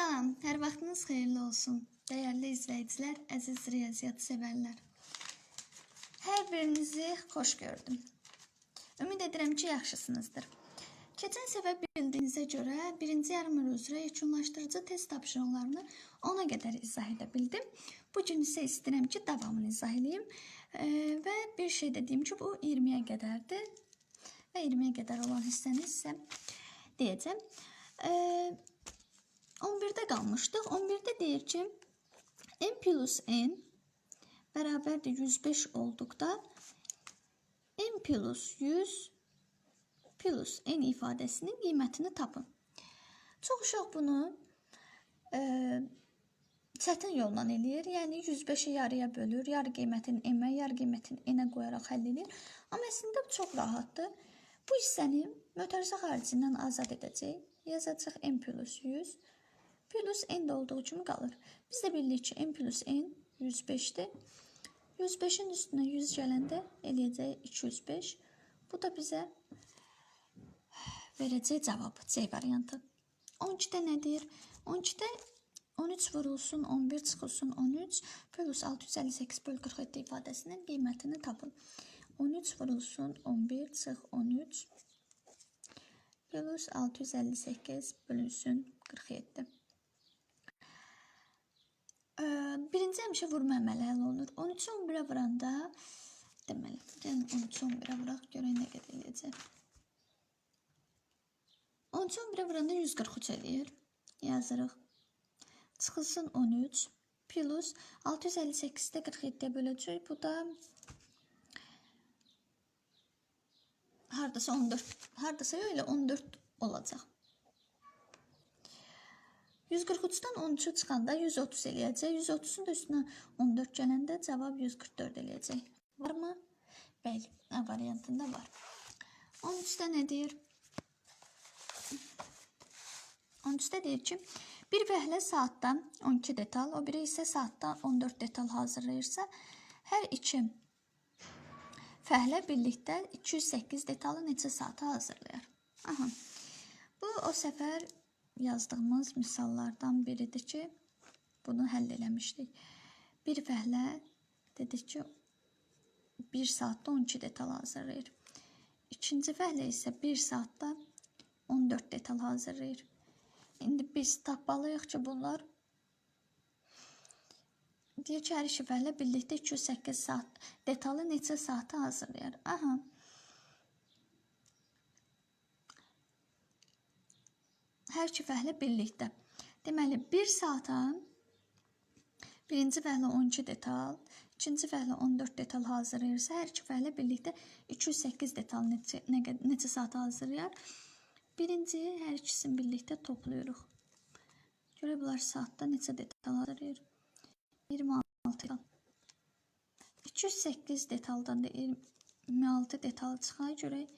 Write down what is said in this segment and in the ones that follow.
Salam, hər vaxtınız xeyirli olsun. Dəyərli izləyicilər, əziz riyaziyyat sevərlər. Hər birinizi xoş gördüm. Ümid edirəm ki, yaxşısınızdır. Keçən səfər bildiyinizə görə birinci yarım il üzrə yekunlaşdırıcı test tapşırıqlarını ona qədər izah edə bildim. Bu gün isə istəyirəm ki, davamını izah edeyim. Ee, və bir şey də deyim ki, bu 20-yə qədərdir. Və 20-yə qədər olan hissəni sizə deyəcəm. Ee, 11'de kalmıştık. 11'de deyir ki n plus n beraberdir 105 olduqda n plus 100 plus n ifadəsinin qiymətini tapın. Çox uşaq bunu e, çətin yolla eləyir. Yəni 105-i yarıya bölür, yarı qiymətini m-ə, yarı qiymətini n-ə qoyaraq həll edir. Amma əslində çox rahatdır. Bu hissəni mötərizə xaricindən azad edəcək. Yazacaq n plus 100 plus n de olduğu kimi qalır. Biz də bilirik ki, n plus n 105-dir. 105-in üstünə 100 gələndə eləyəcək 205. Bu da bizə verəcək cavab C variantı. 12-də nədir? 12-də 13 vurulsun 11 çıxılsın 13 plus 658 böl 47 ifadəsinin qiymətini tapın. 13 vurulsun 11 çıx 13 plus 658 bölünsün 47. Birinci həmişə vurma əməli həll olunur. 13-ü 11-ə vuranda deməli, gəlin 13-ü 11-ə vuraq, görək nə qədər eləyəcək. 13-ü 11-ə vuranda 143 eləyir. Yazırıq. Çıxılsın 13 plus 658-də 47-yə böləcək. Bu da hardasa 14, hardasa öyle 14 olacaq. 143-dən 13 çıxanda 130 eləyəcək. 130-un da üstünə 14 gələndə cavab 144 eləyəcək. Varmı? Bəli, A variantında var. 13-də nə deyir? 13-də deyir ki, bir fəhlə saatda 12 detal, o biri isə saatda 14 detal hazırlayırsa, hər iki fəhlə birlikdə 208 detalı neçə saata hazırlayar? Aha. Bu o səfər yazdığımız misallardan biridir ki, bunu həll eləmişdik. Bir fəhlə dedik ki, 1 saatda 12 detal hazırlayır. İkinci fəhlə isə 1 saatda 14 detal hazırlayır. İndi biz tapmalıyıq ki, bunlar deyir ki, hər iki fəhlə birlikdə 208 saat detalı neçə saata hazırlayır? Aha. Hər iki fəhlə birlikdə. Deməli, 1 saata birinci fəhlə 12 detal, ikinci fəhlə 14 detal hazırlayırsa, hər iki fəhlə birlikdə 208 detal neçə, nə, neçə saata hazırlayar? Birinci hər ikisini birlikdə toplayırıq. Görə bunlar saatda neçə detal hazırlayır? 26 detal. 208 detaldan da 26 detal çıxar görək.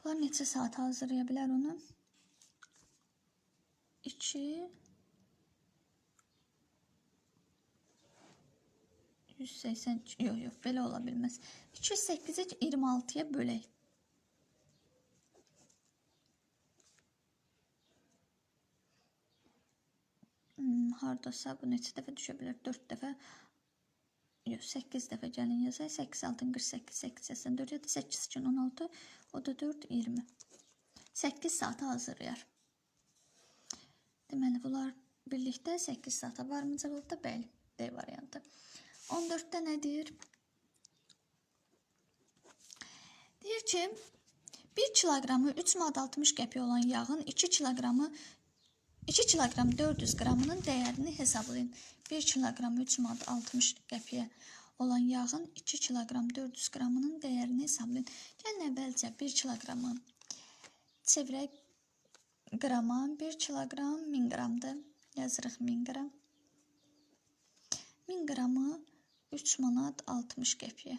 Bunlar neçə saat hazırlaya bilər onu? 2 180 yok yok belə ola bilməz. 208-i 26-ya bölək. Hmm, hardasa bu neçə dəfə düşə bilər? 4 dəfə Yox, 8 dəfə gəlin yazaq. 8 6 48 8 84 ya da 8 2 16 o da 4 20. 8 saat hazırlayar. Deməli bunlar birlikdə 8 saata varmı cavabda? Bəli, D variantı. 14-də nə deyir? Deyir ki, 1 kiloqramı 3 manat 60 qəpik olan yağın 2 kiloqramı 2 kiloqram 400 qramının dəyərini hesablayın. 1 kiloqram 3 manat 60 qəpiyə olan yağın 2 kiloqram 400 qramının dəyərini hesablayın. Gəlin əvvəlcə 1 kiloqramı çevirək qrama 1 kiloqram 1000 qramdır. Yazırıq 1000 qram. 1000 qramı 3 manat 60 qəpiyə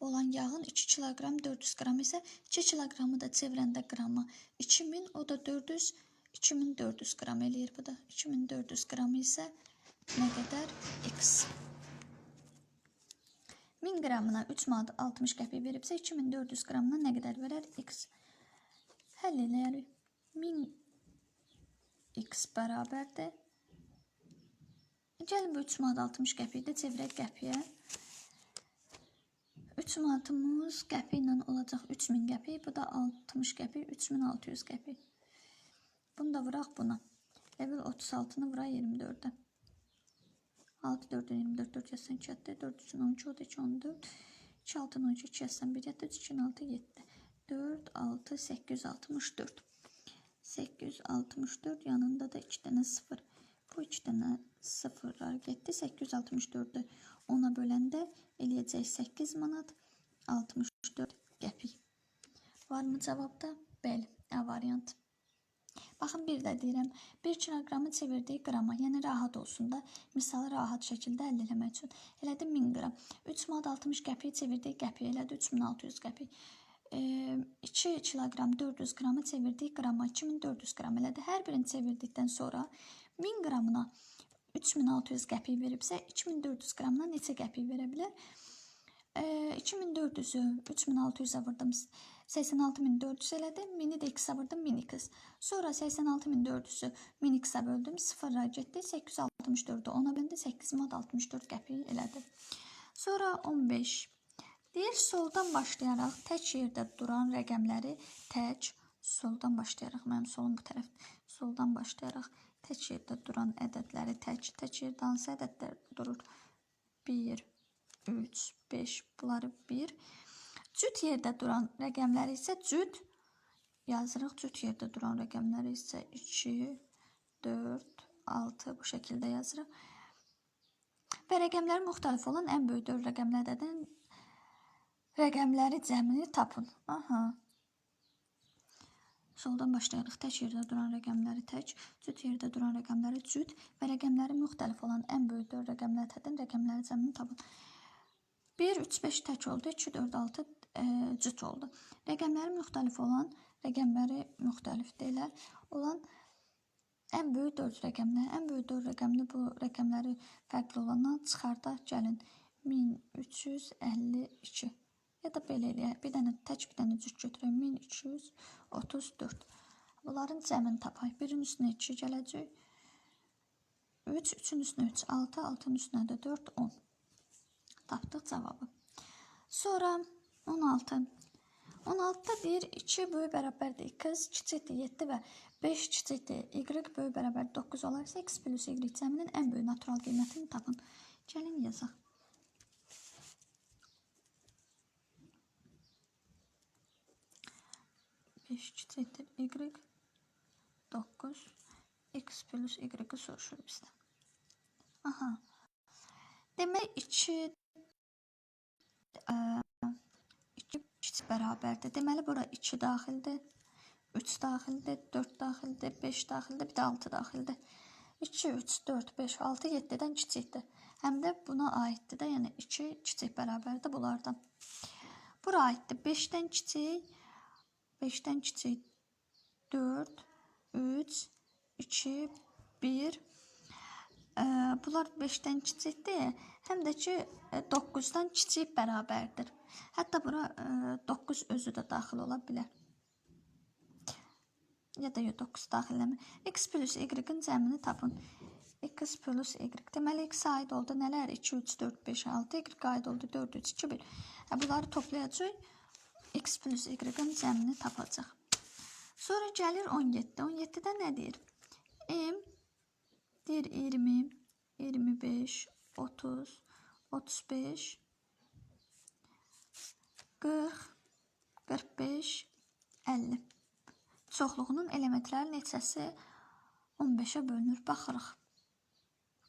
olan yağın 2 kiloqram 400 qram isə 2 kiloqramı da çevirəndə qrama 2000 o da 400 2400 qram eləyir bu da. 2400 qram isə nə qədər? X. 1000 qramına 3 manat 60 qəpik veribsə 2400 qramına nə qədər verər? X. Həll eləyərik. 1000 x bərabərdir. Gəlin bu 3 manat 60 qəpiyi də çevirək qəpiyə. 3 manatımız qəpi ilə olacaq 3000 qəpik. Bu da 60 qəpik, 3600 qəpik. Bunu da vuraq buna. Level 36-nı vura 24-ə. 6 4 24 4 yazsan 2 yattı 4 3 12 oldu 2 14 2 6 12 2 yazsan 1 yattı 3 2 6 7 4 6 864 864 yanında da 2 tane 0 bu 2 tane sıfırlar getdi 864'ü ona böləndə eləyəcək 8 manat 64 qəpik varmı cavabda? Bəli, A variant. Baxın bir də deyirəm, 1 kiloqramı çevirdiyi qrama, yəni rahat olsun da, misalı rahat şəkildə əldə etmək üçün. Elədi 1000 qram. 3 manat 60 qəpiyi çevirdiyi qəpiyə elədi 3600 qəpik. E, 2 kiloqram 400 qramı çevirdiyi qrama 2400 qram elədi. Hər birini çevirdikdən sonra 1000 qramına 3600 qəpik veribsə, 2400 qramına neçə qəpik verə bilər? E, 2400-ü 3600-ə vurdum. 86400 elədi. Mini də x-ə vurdum. Min x. Sonra 86400-ü min x-ə böldüm. 0-a getdi. 864-ü ona böldü. 8 manat 64 qəpik elədi. Sonra 15. Deyir soldan başlayaraq tək yerdə duran rəqəmləri tək soldan başlayaraq mənim solum bu tərəf soldan başlayaraq tək yerdə duran ədədləri tək tək yerdə hansı ədədlər durur? 1 3 5 bunları 1 Cüt yerdə duran rəqəmləri isə cüt yazırıq. Cüt yerdə duran rəqəmləri isə 2, 4, 6 bu şəkildə yazırıq. Və rəqəmləri müxtəlif olan ən böyük 4 rəqəmli ədədin rəqəmləri cəmini tapın. Aha. Soldan başlayarıq. Tək yerdə duran rəqəmləri tək, cüt yerdə duran rəqəmləri cüt və rəqəmləri müxtəlif olan ən böyük 4 rəqəmli ədədin rəqəmləri cəmini tapın. 1, 3, 5 tək oldu. 2, 4, 6 e, cüt oldu. Rəqəmləri müxtəlif olan, rəqəmləri müxtəlif deyilər, olan ən böyük 4 rəqəmlər, ən böyük 4 rəqəmli bu rəqəmləri fərqli olandan çıxardaq gəlin. 1352 ya da belə eləyək. Bir dənə tək bir dənə cüt götürək. 1334. Bunların cəmini tapaq. Birin üstünə 2 gələcək. 3, 3-ün üstünə 3, 6, 6-nın üstünə də 4, 10. Tapdıq cavabı. Sonra 16. 16-da deyir 2 böyük bərabərdir x kiçikdir 7 və 5 kiçikdir y böyük bərabər 9 olarsa x plus y cəminin ən böyük natural qiymətini tapın. Gəlin yazaq. Kiçikdir y 9 x plus y soruşur bizdən. Aha. Demək 2 2 bərabərdir. Deməli bura 2 daxildir. 3 daxildir, 4 daxildir, 5 daxildir, bir də 6 daxildir. 2, 3, 4, 5, 6, 7-dən kiçikdir. Həm də buna aiddir də, yəni 2 kiçik bərabərdir bunlardan. Bura aiddir 5-dən kiçik, 5-dən kiçik 4, 3, 2, 1. Ə, bunlar 5-dən kiçikdir. Həm də ki 9-dan kiçik bərabərdir. Hətta bura ə, 9 özü də daxil ola bilər. Ya da 9 daxil eləmir. X plus y-in cəmini tapın. X plus y. Deməli x aid oldu nələr? 2, 3, 4, 5, 6. Y aid oldu 4, 3, 2, 1. Hə, bunları toplayacaq. X plus y-in cəmini tapacaq. Sonra gəlir 17. 17-də nə deyir? M deyir 20, 25, 30, 35, 40, 45, 50. Çoxluğunun elementlər neçəsi 15-ə bölünür. Baxırıq.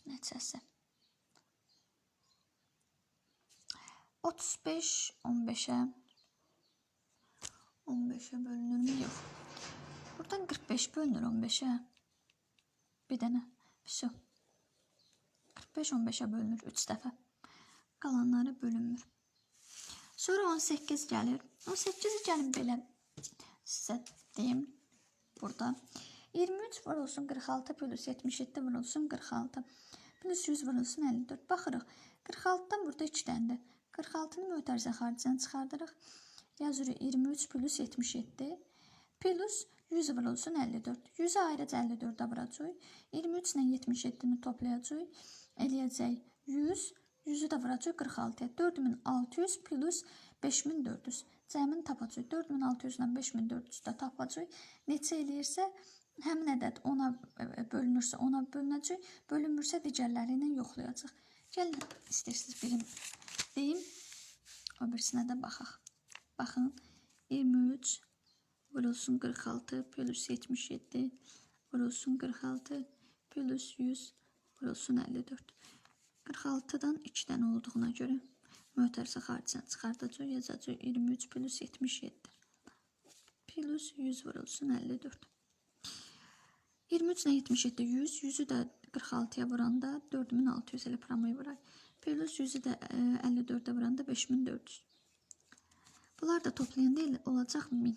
Neçəsi? 35 15-ə 15-ə bölünürmü? Yox. Buradan 45 bölünür 15-ə. Bir dənə. Vəsə. 45 15-ə bölünür 3 dəfə. Qalanları bölünmür. Sonra 18 gəlir. 18-i gəlin belə sizə deyim burada. 23 vurulsun 46 plus 77 vurulsun 46 plus 100 vurulsun 54. Baxırıq. 46-dan burada 2 dənədir. 46-nı mötərizə xaricdən çıxardırıq. Yazırıq 23 plus 77 plus 100 vurulsun 54. 100'ü ayrıca 54'e vuracaq. 23 ilə 77-ni toplayacaq. Eləyəcək 100. 100-ü də vuracaq 46-ya. 4600 plus 5400. Cəmini tapacaq. 4600 ilə 5400 də tapacaq. Neçə eləyirsə, həmin ədəd 10-a e, bölünürsə 10-a bölünəcək. Bölünmürsə digərləri ilə. Gəlin istəyirsiniz birim deyim. O birisinə də baxaq. Baxın. 23 vurulsun 46 plus 77 vurulsun 46 plus 100 vurulsun 54. 46-dan 2 dənə olduğuna görə mötərizə xaricdən çıxardacaq, yazacaq 23 plus 77 plus 100 vurulsun 54. 23 ilə 77 100, 100-ü də 46-ya vuranda 4600 elə promoya vuraq. Plus 100-ü də e, 54-ə vuranda 5400. Bunlar da toplayanda elə olacaq 1000.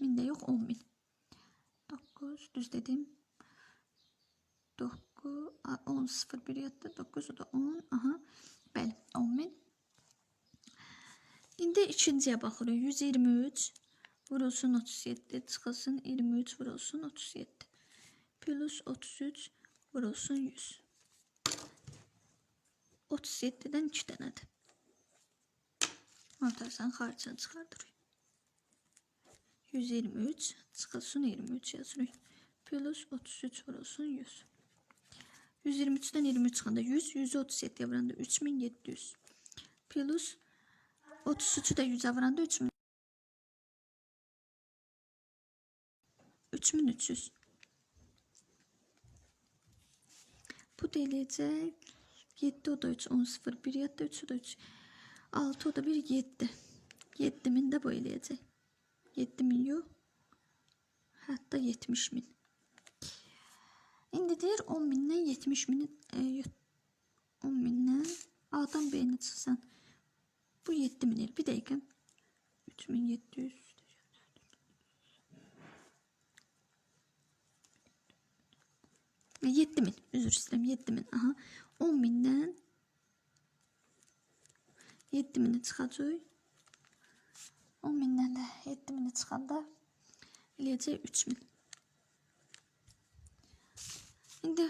1000 də yox 10000. 9 düz dedim. 9 a, 10 0 1 yatdı. 9 da 10. Aha. Bəli, 10000. İndi ikinciyə baxırıq. 123 vurulsun 37, çıxılsın 23 vurulsun 37. Plus 33 vurulsun 100. 37-dən 2 dənədir. Ortasan xaricdən çıxardırıq. 123 çıxılsın 23 yazırıq. Plus 33 vurulsun 100. 123'den 23 çıxanda 100, 137 vuranda 3700. Plus 33'ü də 100 vuranda 3000. 3300. Bu da eləyəcək 7 o da 3, 10 0, 1 yadda 3 o da 3. 6 o da 1, 7. 7000 də bu eləyəcək. 7000 yox. Hətta 70 min. İndi deyir 10 bindən 70 mini e, yut- 10 bindən A'dan B'yə çıxsan. Bu 7 min el. Bir dəqiqə. 3700 7 min. Üzr istəyirəm. 7 min. Aha. 10 bindən 7 mini çıxacaq. 10 bindən də 7 mini çıxanda eləyəcək 3 min. İndi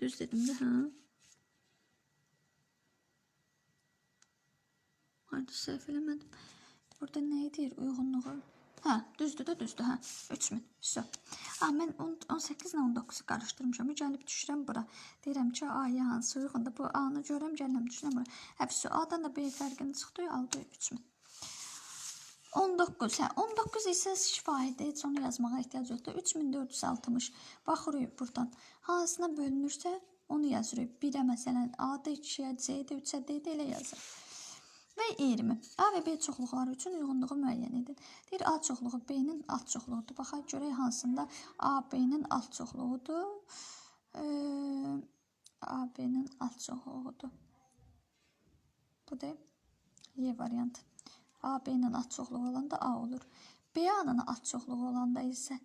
düz dedim de ha. Harda səhv eləmədim. Burada nə edir uyğunluğu? Hə, düzdür də düzdür, hə. 3000. Vəsə. Ha, mən 18 ilə 19-u qarışdırmışam. Gəlib düşürəm bura. Deyirəm ki, A-ya hansı uyğundur? Bu A-nı görəm, gəlirəm düşürəm bura. Hə, vəsə. A-dan da B fərqini çıxdı, aldı 3000. 19, hə, 19 isə şifahidir, heç onu yazmağa ehtiyac yoxdur. 3460. Baxırıq buradan. Hansına bölünürsə, onu yazırıq. 1-ə məsələn, A-da 2-yə, C-də 3-ə, D-də elə yazırıq. Və 20. A və B çoxluqları üçün uyğunluğu müəyyən edin. Deyir A çoxluğu B-nin alt çoxluğudur. Baxaq görək hansında A B-nin alt çoxluğudur. Ee, A B-nin alt çoxluğudur. Bu da Y variantı. A B-nin alt çoxluğu olanda A olur. B A-nın alt çoxluğu olanda isə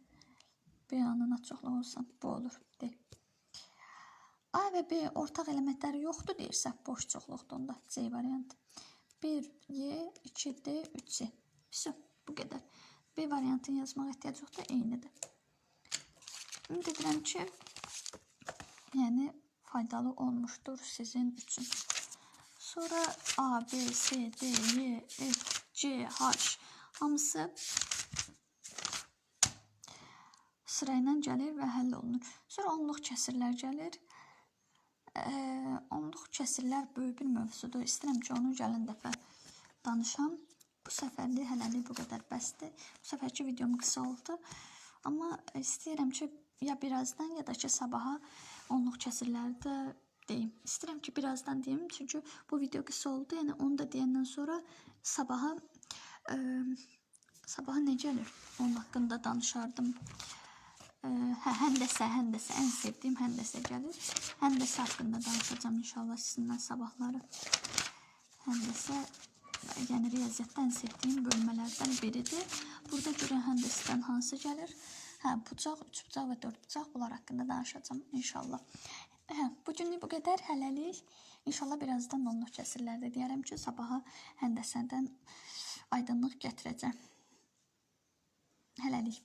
B A-nın alt çoxluğu olsa bu olur. De. A və B ortaq elementləri yoxdur deyirsə boş çoxluqdur onda C variantı. 1 Y, 2 D, 3 C. Все, bu qədər. B variantını yazmağa ehtiyac yoxdur, eynidir. Ümid edirəm ki, yəni faydalı olmuşdur sizin üçün. Sonra A, B, C, D, Y, F, C, H hamısı sırayla gəlir və həll olunur. Sonra onluq kəsirlər gəlir. Ee, onluq kəsirlər böyük bir mövzudur. İstəyirəm ki, onu gələn dəfə danışam. Bu səfərlik hələlik bu qədər bəsdir. Bu səfərki videom qısa oldu. Amma istəyirəm ki, ya birazdan ya da ki sabaha onluq kəsirləri də deyim. İstəyirəm ki, birazdan deyim, çünki bu video qısa oldu. Yəni onu da deyəndən sonra sabaha ə, sabaha nə gəlir? Onun haqqında danışardım. Ə, hə, həndəsə, həndəsə ən sevdiyim həndəsə gəlir. Həndəsə haqqında danışacağam inşallah sizinlə sabahları. Həndəsə yəni riyaziyyatda ən sevdiyim bölmələrdən biridir. Burada görə həndəsədən hansı gəlir? Hə, bucaq, üç bucaq və dörd bucaq bunlar haqqında danışacağam inşallah. Hə, bu günlük bu qədər hələlik. İnşallah birazdan onluq kəsirlərdə deyərəm ki, sabaha həndəsədən aydınlıq gətirəcəm. Hələlik.